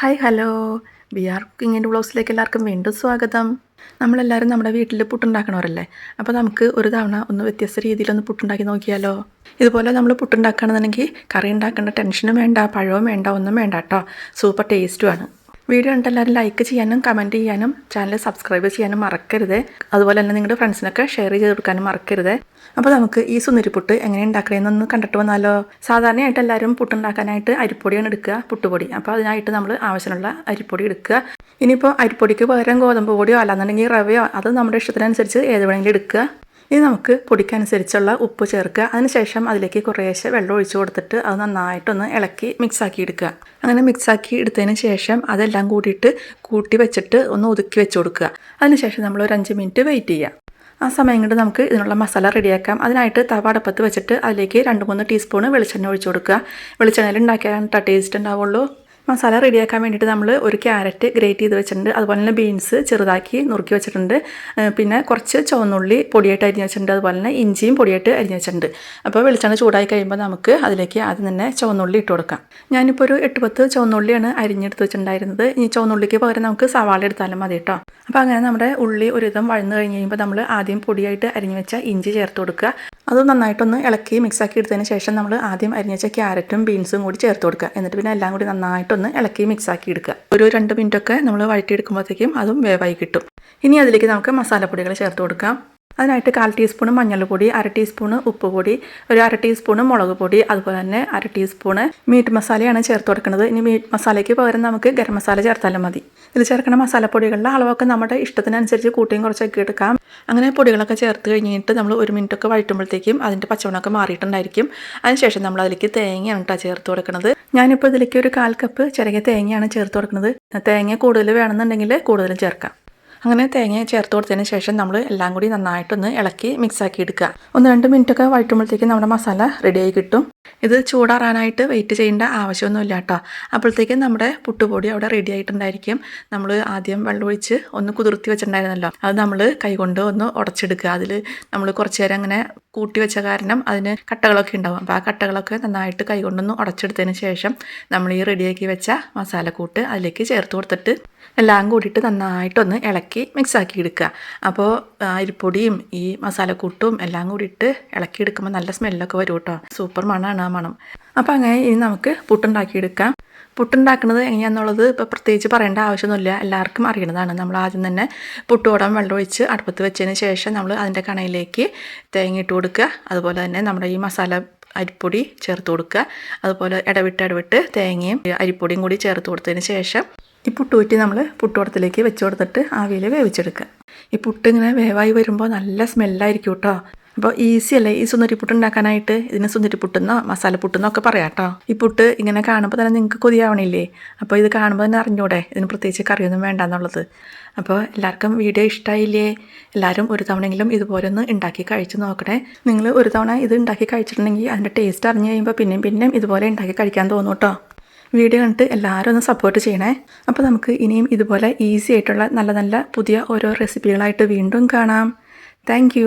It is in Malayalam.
ഹായ് ഹലോ ബി ആർ കുക്കിങ്ങിന്റെ വ്ളോഗ്സിലേക്ക് എല്ലാവർക്കും വീണ്ടും സ്വാഗതം. നമ്മളെല്ലാവരും നമ്മുടെ വീട്ടിൽ പുട്ടുണ്ടാക്കണവരല്ലേ? അപ്പോൾ നമുക്ക് ഒരു തവണ ഒന്ന് വ്യത്യസ്ത രീതിയിലൊന്ന് പുട്ടുണ്ടാക്കി നോക്കിയാലോ? ഇതുപോലെ നമ്മൾ പുട്ടുണ്ടാക്കുകയാണെന്നുണ്ടെങ്കിൽ കറി ഉണ്ടാക്കേണ്ട ടെൻഷനും വേണ്ട പഴവും വേണ്ട ഒന്നും വേണ്ട കേട്ടോ. സൂപ്പർ ടേസ്റ്റുമാണ് വീഡിയോ എല്ലാവരും ലൈക്ക് ചെയ്യാനും കമന്റ് ചെയ്യാനും ചാനൽ സബ്സ്ക്രൈബ് ചെയ്യാനും മറക്കരുത്. അതുപോലെ തന്നെ നിങ്ങളുടെ ഫ്രണ്ട്സിനൊക്കെ ഷെയർ ചെയ്ത് കൊടുക്കാനും മറക്കരുത്. അപ്പോൾ നമുക്ക് ഈ സുന്ദരിപ്പുട്ട് എങ്ങനെ ഉണ്ടാക്കണമെന്നൊന്ന് കണ്ടിട്ട് വന്നാലോ? സാധാരണയായിട്ട് എല്ലാവരും പുട്ടുണ്ടാക്കാനായിട്ട് അരിപ്പൊടിയാണ് എടുക്കുക പുട്ടുപൊടി. അപ്പോൾ അതിനായിട്ട് നമ്മൾ ആവശ്യമുള്ള അരിപ്പൊടി എടുക്കുക. ഇനിയിപ്പോൾ അരിപ്പൊടിക്ക് പകരം ഗോതമ്പ് പൊടിയോ അല്ലാന്നുണ്ടെങ്കിൽ റവയോ അത് നമ്മുടെ ഇഷ്ടത്തിനനുസരിച്ച് ഏത് വേണമെങ്കിലും എടുക്കുക. ഇനി നമുക്ക് പൊടിക്കനുസരിച്ചുള്ള ഉപ്പ് ചേർക്കുക. അതിനുശേഷം അതിലേക്ക് കുറേശ്ശെ വെള്ളം ഒഴിച്ചു കൊടുത്തിട്ട് അത് നന്നായിട്ടൊന്ന് ഇളക്കി മിക്സാക്കി എടുക്കുക. അങ്ങനെ മിക്സാക്കി എടുത്തതിന് ശേഷം അതെല്ലാം കൂടിയിട്ട് കൂട്ടി വെച്ചിട്ട് ഒന്ന് ഒതുക്കി വെച്ച് കൊടുക്കുക. അതിനുശേഷം നമ്മൾ ഒരു അഞ്ച് മിനിറ്റ് വെയിറ്റ് ചെയ്യുക. ആ സമയം കൊണ്ട് നമുക്ക് ഇതിനുള്ള മസാല റെഡിയാക്കാം. അതിനായിട്ട് തവ അടപ്പത്ത് വെച്ചിട്ട് അതിലേക്ക് രണ്ട് മൂന്ന് ടീസ്പൂൺ വെളിച്ചെണ്ണ ഒഴിച്ചു കൊടുക്കുക. വെളിച്ചെണ്ണയിൽ ഉണ്ടാക്കിയാൽ ടേസ്റ്റ് ഉണ്ടാവുള്ളൂ. മസാല റെഡിയാക്കാൻ വേണ്ടിയിട്ട് നമ്മൾ ഒരു ക്യാരറ്റ് ഗ്രേറ്റ് ചെയ്ത് വെച്ചിട്ടുണ്ട്. അതുപോലെ തന്നെ ബീൻസ് ചെറുതാക്കി നുറുക്കി വെച്ചിട്ടുണ്ട്. പിന്നെ കുറച്ച് ചുവന്നുള്ളി പൊടിയായിട്ട് അരിഞ്ഞ് വെച്ചിട്ടുണ്ട്. അതുപോലെ തന്നെ ഇഞ്ചിയും പൊടിയായിട്ട് അരിഞ്ഞ് വെച്ചിട്ടുണ്ട്. അപ്പോൾ വെളിച്ചെണ്ണ ചൂടായി കഴിയുമ്പോൾ നമുക്ക് അതിലേക്ക് ആദ്യം തന്നെ ചുവന്നുള്ളി ഇട്ട് കൊടുക്കാം. ഞാനിപ്പോൾ ഒരു എട്ട് പത്ത് ചുവന്നുള്ളിയാണ് അരിഞ്ഞെടുത്ത് വെച്ചിട്ടുണ്ടായിരുന്നത്. ഇനി ചുവന്നുള്ളിക്ക് പകരം നമുക്ക് സവാള എടുത്താലും മതി കേട്ടോ. അപ്പോൾ അങ്ങനെ നമ്മുടെ ഉള്ളി ഒരുവിധം വഴന്ന് കഴിഞ്ഞ് കഴിയുമ്പോൾ നമ്മൾ ആദ്യം പൊടിയായിട്ട് അരിഞ്ഞ് വെച്ച ഇഞ്ചി ചേർത്ത് കൊടുക്കുക. അത് നന്നായിട്ടൊന്ന് ഇളക്കി മിക്സാക്കി എടുത്തതിന് ശേഷം നമ്മൾ ആദ്യം അരിഞ്ഞ് വെച്ച ക്യാരറ്റും ബീൻസും കൂടി ചേർത്ത് കൊടുക്കുക. എന്നിട്ട് പിന്നെ എല്ലാം കൂടി നന്നായിട്ടൊന്ന് ഇളക്കി മിക്സാക്കി എടുക്കുക. ഒരു രണ്ട് മിനിറ്റൊക്കെ നമ്മൾ വഴറ്റിയെടുക്കുമ്പോഴത്തേക്കും അതും വേവായി കിട്ടും. ഇനി അതിലേക്ക് നമുക്ക് മസാലപ്പൊടികൾ ചേർത്ത് കൊടുക്കാം. അതിനായിട്ട് കാൽ ടീസ്പൂൺ മഞ്ഞൾപ്പൊടി അര ടീസ്പൂണ് ഉപ്പ് പൊടി ഒരു അര ടീസ്പൂൺ മുളക് പൊടി അതുപോലെ തന്നെ അര ടീസ്പൂൺ മീറ്റ് മസാലയാണ് ചേർത്ത് കൊടുക്കുന്നത്. ഇനി മീറ്റ് മസാലയ്ക്ക് പകരം നമുക്ക് ഗരം മസാല ചേർത്താലും മതി. ഇതിൽ ചേർക്കുന്ന മസാലപ്പൊടികളുടെ അളവൊക്കെ നമ്മുടെ ഇഷ്ടത്തിനനുസരിച്ച് കൂട്ടിയും കുറച്ചൊക്കെ എടുക്കാം. അങ്ങനെ പൊടികളൊക്കെ ചേർത്ത് കഴിഞ്ഞിട്ട് നമ്മൾ ഒരു മിനിറ്റൊക്കെ വഴറ്റുമ്പോഴത്തേക്കും അതിന്റെ പച്ചമണമൊക്കെ മാറിയിട്ടുണ്ടായിരിക്കും. അതിനുശേഷം നമ്മൾ അതിലേക്ക് തേങ്ങയാണ് കേട്ടോ ചേർത്ത് കൊടുക്കുന്നത് ഞാനിപ്പോൾ ഇതിലേക്ക് ഒരു കാൽ കപ്പ് ചെറിയ തേങ്ങയാണ് ചേർത്ത് കൊടുക്കുന്നത്. തേങ്ങ കൂടുതൽ വേണമെന്നുണ്ടെങ്കിൽ കൂടുതലും ചേർക്കാം. അങ്ങനെ തേങ്ങ ചേർത്ത് കൊടുത്തതിന് ശേഷം നമ്മൾ എല്ലാം കൂടി നന്നായിട്ടൊന്ന് ഇളക്കി മിക്സാക്കി എടുക്കുക. ഒന്ന് രണ്ട് മിനിറ്റൊക്കെ വഴറ്റുമ്പോഴത്തേക്ക് നമ്മുടെ മസാല റെഡിയായി കിട്ടും. ഇത് ചൂടാറാനായിട്ട് വെയിറ്റ് ചെയ്യേണ്ട ആവശ്യമൊന്നുമില്ല കേട്ടോ. അപ്പോഴത്തേക്കും നമ്മുടെ പുട്ടുപൊടി അവിടെ റെഡി ആയിട്ടുണ്ടായിരിക്കും. നമ്മൾ ആദ്യം വെള്ളമൊഴിച്ച് ഒന്ന് കുതിർത്തി വെച്ചിട്ടുണ്ടായിരുന്നല്ലോ. അത് നമ്മൾ കൈകൊണ്ട് ഒന്ന് ഉടച്ചെടുക്കുക. അതിൽ നമ്മൾ കുറച്ച് നേരം അങ്ങനെ കൂട്ടി വെച്ച കാരണം അതിന് കട്ടകളൊക്കെ ഉണ്ടാവും. അപ്പോൾ ആ കട്ടകളൊക്കെ നന്നായിട്ട് കൈകൊണ്ടൊന്ന് ഉടച്ചെടുത്തതിന് ശേഷം നമ്മൾ ഈ റെഡിയാക്കി വെച്ച മസാലക്കൂട്ട് അതിലേക്ക് ചേർത്ത് കൊടുത്തിട്ട് എല്ലാം കൂടിയിട്ട് നന്നായിട്ടൊന്ന് ഇളക്കി മിക്സാക്കി എടുക്കുക. അപ്പോൾ അരിപ്പൊടിയും ഈ മസാലക്കൂട്ടും എല്ലാം കൂടിയിട്ട് ഇളക്കി എടുക്കുമ്പോൾ നല്ല സ്മെല്ലൊക്കെ വരും കേട്ടോ. സൂപ്പർ മണമാണ് ആ മണം. അപ്പോൾ അങ്ങനെ ഇനി നമുക്ക് പുട്ടുണ്ടാക്കി എടുക്കാം പുട്ടുണ്ടാക്കുന്നത് എങ്ങനെയാണെന്നുള്ളത് ഇപ്പോൾ പ്രത്യേകിച്ച് പറയേണ്ട ആവശ്യമൊന്നുമില്ല. എല്ലാവർക്കും അറിയണതാണ്. നമ്മൾ ആദ്യം തന്നെ പുട്ടുകൂടാൻ വെള്ളം ഒഴിച്ച് അടുപ്പത്ത് വെച്ചതിന് ശേഷം നമ്മൾ അതിന്റെ കണയിലേക്ക് തേങ്ങ ഇട്ട് കൊടുക്കുക. അതുപോലെ തന്നെ നമ്മുടെ ഈ മസാല അരിപ്പൊടി ചേർത്ത് കൊടുക്കുക. അതുപോലെ ഇടവിട്ട് ഇടവിട്ട് തേങ്ങയും അരിപ്പൊടിയും കൂടി ചേർത്ത് കൊടുത്തതിന് ശേഷം ഈ പുട്ടുപറ്റി നമ്മൾ പുട്ടുകുടത്തിലേക്ക് വെച്ച് കൊടുത്തിട്ട് ആവിയിൽ വേവിച്ചെടുക്കുക. ഈ പുട്ട് ഇങ്ങനെ വേവായി വരുമ്പോൾ നല്ല സ്മെല്ലായിരിക്കും കേട്ടോ. അപ്പോൾ ഈസി അല്ലേ? ഈ സുന്ദരി പുട്ട് ഉണ്ടാക്കാനായിട്ട് ഇതിന് സുന്ദരി മസാലപ്പുട്ടെന്നോ മസാല പുട്ടെന്നോ ഒക്കെ പറയാം കേട്ടോ. ഈ പുട്ട് ഇങ്ങനെ കാണുമ്പോൾ തന്നെ നിങ്ങൾക്ക് കൊതിയാവണില്ലേ? അപ്പോൾ ഇത് കാണുമ്പോൾ തന്നെ അറിഞ്ഞൂടെ? ഇതിന് പ്രത്യേകിച്ച് കറിയൊന്നും വേണ്ട എന്നുള്ളത്. അപ്പോൾ എല്ലാവർക്കും വീഡിയോ ഇഷ്ടമായില്ലേ എല്ലാവരും ഒരു തവണയെങ്കിലും ഇതുപോലെ ഒന്ന് ഉണ്ടാക്കി കഴിച്ച് നോക്കണേ. നിങ്ങൾ ഒരു തവണ ഇത് ഉണ്ടാക്കി കഴിച്ചിട്ടുണ്ടെങ്കിൽ അതിന്റെ ടേസ്റ്റ് അറിഞ്ഞു കഴിയുമ്പോൾ പിന്നെയും പിന്നെയും ഇതുപോലെ ഉണ്ടാക്കി കഴിക്കാൻ തോന്നും കേട്ടോ. വീഡിയോ കണ്ടിട്ട് എല്ലാവരും ഒന്ന് സപ്പോർട്ട് ചെയ്യണേ. അപ്പോൾ നമുക്ക് ഇനിയും ഇതുപോലെ ഈസി ആയിട്ടുള്ള നല്ല നല്ല പുതിയ ഓരോ റെസിപ്പികളായിട്ട് വീണ്ടും കാണാം. താങ്ക്